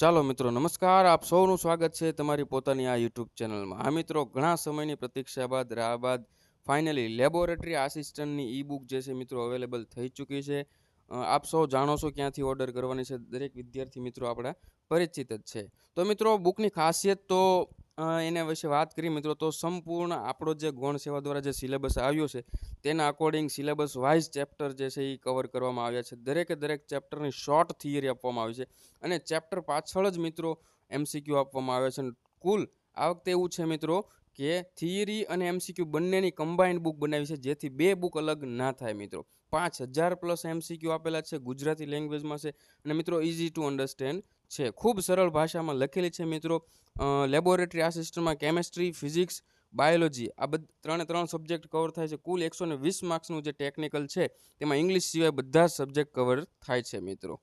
ચાલો મિત્રો, નમસ્કાર. આપ સૌનું સ્વાગત છે તમારી પોતાની આ યુટ્યુબ ચેનલમાં. આ મિત્રો, ઘણા સમયની પ્રતીક્ષા બાદ, રાહ બાદ, ફાઇનલી લેબોરેટરી આસિસ્ટન્ટની ઈ બુક જે છે મિત્રો અવેલેબલ થઈ ચૂકી છે. આપ સૌ જાણો છો ક્યાંથી ઓર્ડર કરવાની છે. દરેક વિદ્યાર્થી મિત્રો આપણા પરિચિત જ છે. તો મિત્રો, બુકની ખાસિયત તો એના વિશે વાત કરી મિત્રો, તો સંપૂર્ણ આપણો જે ગૌણ સેવા દ્વારા જે સિલેબસ આવ્યો છે, તેના અકોર્ડિંગ સિલેબસ વાઇઝ ચેપ્ટર જે છે એ કવર કરવામાં આવ્યા છે. દરેકે દરેક ચેપ્ટરની શોર્ટ થિયરી આપવામાં આવી છે અને ચેપ્ટર પાછળ જ મિત્રો એમસીક્યુ આપવામાં આવે છે. કુલ આ વખતે એવું છે મિત્રો કે થિયરી અને એમસીક્યુ બંનેની કમ્બાઇન્ડ બુક બનાવી છે, જેથી બે બુક અલગ ના થાય મિત્રો. પાંચ હજાર પ્લસ એમસીક્યુ આપેલા છે, ગુજરાતી લેંગ્વેજમાં છે અને મિત્રો ઇઝી ટુ અન્ડરસ્ટેન્ડ છે. ખૂબ સરળ ભાષામાં લખેલી છે મિત્રો. લેબોરેટરી આસિસ્ટન્ટમાં કેમેસ્ટ્રી ફિઝિક્સ બાયોલોજી આ બધ, ત્રણે ત્રણ સબ્જેક્ટ કવર થાય છે. કુલ એકસો ને વીસ માર્ક્સનું જે ટેકનિકલ છે, તેમાં ઇંગ્લિશ સિવાય બધા જ સબ્જેક્ટ કવર થાય છે મિત્રો.